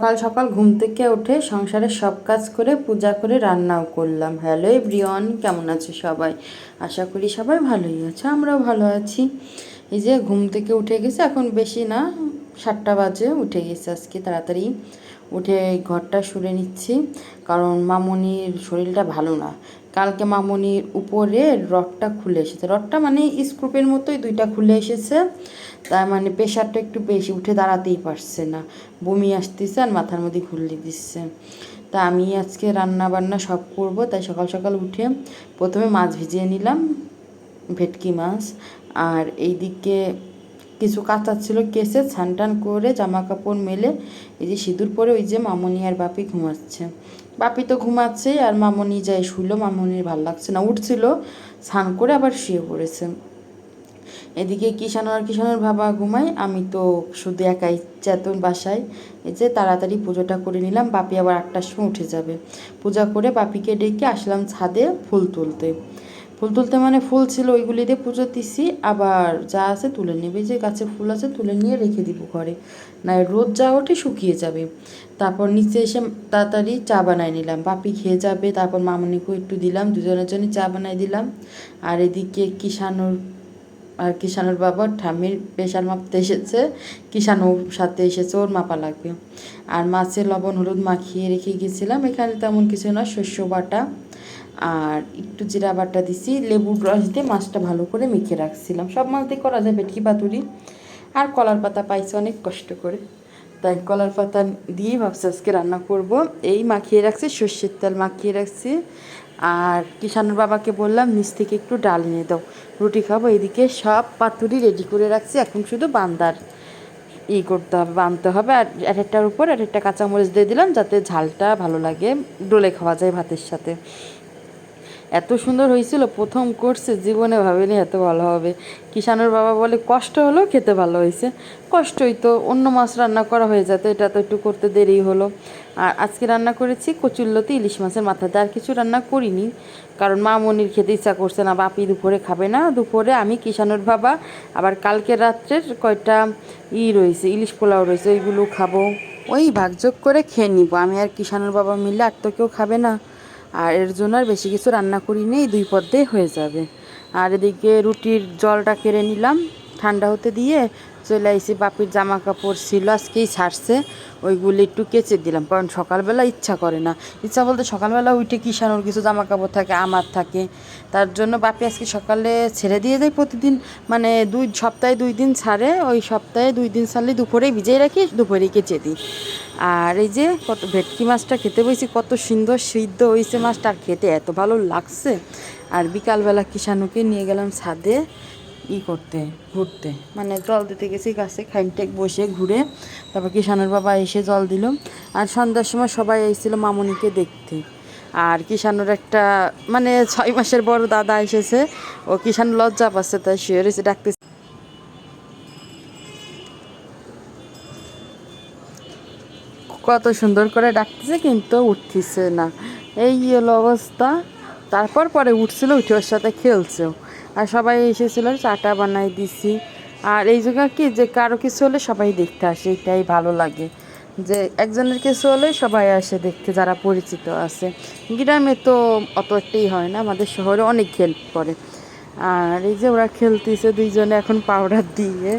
সকাল সকাল ঘুম থেকে উঠে সংসারের সব কাজ করে পূজা করে রান্নাও করলাম। হ্যালো এভরিওয়ান কেমন আছে সবাই? আশা করি সবাই ভালোই আছে, আমরাও ভালো আছি। এই যে ঘুম থেকে উঠে গেছে, এখন বেশি না, সাতটা বাজে, উঠে গেছে আজকে তাড়াতাড়ি। উঠে ঘরটা সরে নিচ্ছি, কারণ মামনির শরীরটা ভালো না। কালকে মামনির উপরে রডটা খুলে এসেছে। রডটা মানে স্ক্রুপের মতোই দুইটা খুলে এসেছে। তার মানে প্রেশারটা একটু বেশি, উঠে দাঁড়াতেই পারছে না। বমি আসতেছে আর মাথার মধ্যে ঘুরলে দিচ্ছে। তা আমি আজকে রান্না বান্না সব করব, তাই সকাল সকাল উঠে প্রথমে মাছ ভিজিয়ে নিলাম, ভেটকি মাছ। আর এইদিকে কিছু কাঁচা ছিল কেসে ছান টান করে জামা কাপড় মেলে এই যে সিঁদুর পরে ওই যে মামনি আর বাপি ঘুমাচ্ছে। বাপি তো ঘুমাচ্ছে আর মামনি যাই শুলো মামনির ভালো লাগছে না। উঠছিল, স্নান করে আবার শুয়ে পড়েছে। এদিকে কিষান আর কিষানের বাবা ঘুমাই আমি তো শুধু একাই চেতন বাসায়। এই যে তাড়াতাড়ি পুজোটা করে নিলাম, বাপি আবার আটটার সময় উঠে যাবে। পূজা করে বাপিকে ডেকে আসলাম ছাদে ফুল তুলতে। ফুল তুলতে মানে ফুল ছিল ওইগুলি দিয়ে পুজো দিছি, আবার যা আছে তুলে নেবে, যে গাছে ফুল আছে তুলে নিয়ে রেখে দিব ঘরে। না রোদ যা ওঠে শুকিয়ে যাবে। তারপর নিচে এসে তাড়াতাড়ি চা বানাই নিলাম। বাপি খেয়ে যাবে, তারপর মামনিকেও একটু দিলাম, দুজনের জন্য চা বানাই দিলাম। আর এদিকে কিষানোর, আর কিষানোর বাবা ঠামির প্রেশার মাপতে এসেছে কিষানও সাথে এসেছে, ওর মাপা লাগবে। আর মাছের লবণ, হলুদ মাখিয়ে রেখে গেছিলাম, এখানে তেমন কিছু না শস্য বাটা। আর একটু জিরা বাটা দিছি লেবুর রস দিয়ে মাছটা ভালো করে মেখে রাখছিলাম। সব মাছ দিয়ে করা যায় ভেটকি পাতুরি আর কলার পাতা পাইছে, অনেক কষ্ট করে। তাই কলার পাতা দিয়েই ভাবছি আজকে রান্না করব। এই মাখিয়ে রাখছি, সর্ষের তেল মাখিয়ে রাখছি। আর কিষানুর বাবাকে বললাম, নিচ থেকে একটু ডাল এনে দাও। রুটি খাব, এদিকে সব পাতুরি রেডি করে রাখছি। এখন শুধু বান্দার ই করতে হবে, বানতে হবে। আর এক একটার উপর এক একটা কাঁচামরিচ দিয়ে দিলাম, যাতে ঝালটা ভালো লাগে। ডোলে খাওয়া যায় ভাতের সাথে। এত সুন্দর হয়েছিল, প্রথম করছে জীবনে ভাবিনি এত ভালো হবে। কিষানোর বাবা বলে, কষ্ট হলেও খেতে ভালো হয়েছে। কষ্টই তো, অন্য মাছ রান্না করা হয়ে যেত, এটা তো একটু করতে দেরি হলো। আর আজকে রান্না করেছি কচুল্লতি ইলিশ মাছের মাথাতে আর কিছু রান্না করিনি। কারণ মা মনির খেতে ইচ্ছা করছে না, বাপি দুপুরে খাবে না। দুপুরে আমি কিষানোর বাবা, আবার কালকে রাত্রের কয়টা ই রয়েছে, ইলিশ পোলাও রয়েছে, ওইগুলো খাব। ওই ভাগযোগ করে খেয়ে নিব। আমি আর কিষানোর বাবা মিলে আর তো কেউ খাবে না। আর এর জন্য আর বেশি কিছু রান্না করিনি, এই দুই পদ্মেই হয়ে যাবে। আর এদিকে রুটির জলটা কেড়ে নিলাম, ঠান্ডা হতে দিয়ে চলে আইসি, বাপির জামা কাপড় ছিল, আজকেই ছাড়ছে, ওইগুলি একটু কেচে দিলাম, কারণ সকালবেলা ইচ্ছা করে না। ইচ্ছা বলতে সকালবেলা উঠে কিষানোর কিছু জামা কাপড় থাকে, আমার থাকে। তার জন্য বাপি আজকে সকালে ছেড়ে দিয়ে দেয় প্রতিদিন মানে দুই সপ্তাহে দুই দিন ছাড়ে, ওই সপ্তাহে দুই দিন ছাড়লে দুপুরেই ভিজিয়ে রাখি, দুপুরেই কেচে দিই। আর এই যে কত ভেটকি মাছটা খেতে বসেছি কত সুন্দর সিদ্ধ হয়েছে মাছটা, আর খেতে এত ভালো লাগছে। আর বিকালবেলা কিষানুকে নিয়ে গেলাম ছাদে ই করতে, ঘুরতে। মানে জল দিতে গেছি গাছে খাইনটেক বসে ঘুরে। তারপর কিষানের বাবা এসে জল দিল। আর সন্ধ্যার সময় সবাই এসেছিল মামনিকে দেখতে। আর কিষানোর একটা মানে ছয় মাসের বড় দাদা এসেছে। ও কিষান লজ্জা পাচ্ছে, তাই শুয়ে রয়েছে ডাকতে কত সুন্দর করে ডাকতেছে কিন্তু উঠতেছে না। এই হলো অবস্থা। তারপর পরে উঠছিল, উঠে ওর সাথে খেলছেও আর সবাই এসেছিল, চাটা বানাই দিছি। আর এই জায়গা কি যে কারও কিছু হলে সবাই দেখতে আসে, এটাই ভালো লাগে। যে একজনের কিছু হলে সবাই আসে দেখতে, যারা পরিচিত আছে। গ্রামে তো অত একটাই হয় না, আমাদের শহরে অনেক হেল্প করে। আর এই যে ওরা খেলতেছে, দুইজনে এখন পাউডার দিয়ে।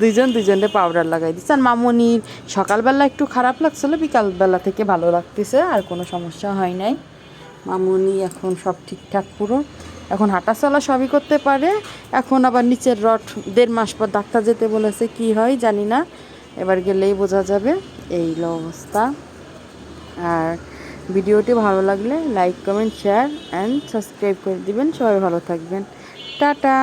দুইজন দুইজনে পাউডার লাগাই দিচ্ছে আর মামনির সকালবেলা একটু খারাপ লাগছিল, বিকালবেলা থেকে ভালো লাগতেছে, আর কোনো সমস্যা হয় নাই। মামনি এখন সব ঠিকঠাক পুরো। এখন হাঁটা চলা সবই করতে পারে। এখন আবার নিচের রড দেড় মাস পর ডাক্তার যেতে বলেছে, কি হয় জানি না। এবার গেলেই বোঝা যাবে। এই অবস্থা। আর ভিডিওটি ভালো লাগলে like, comment, share and subscribe করে দিবেন। সবাই ভালো থাকবেন। টাটা!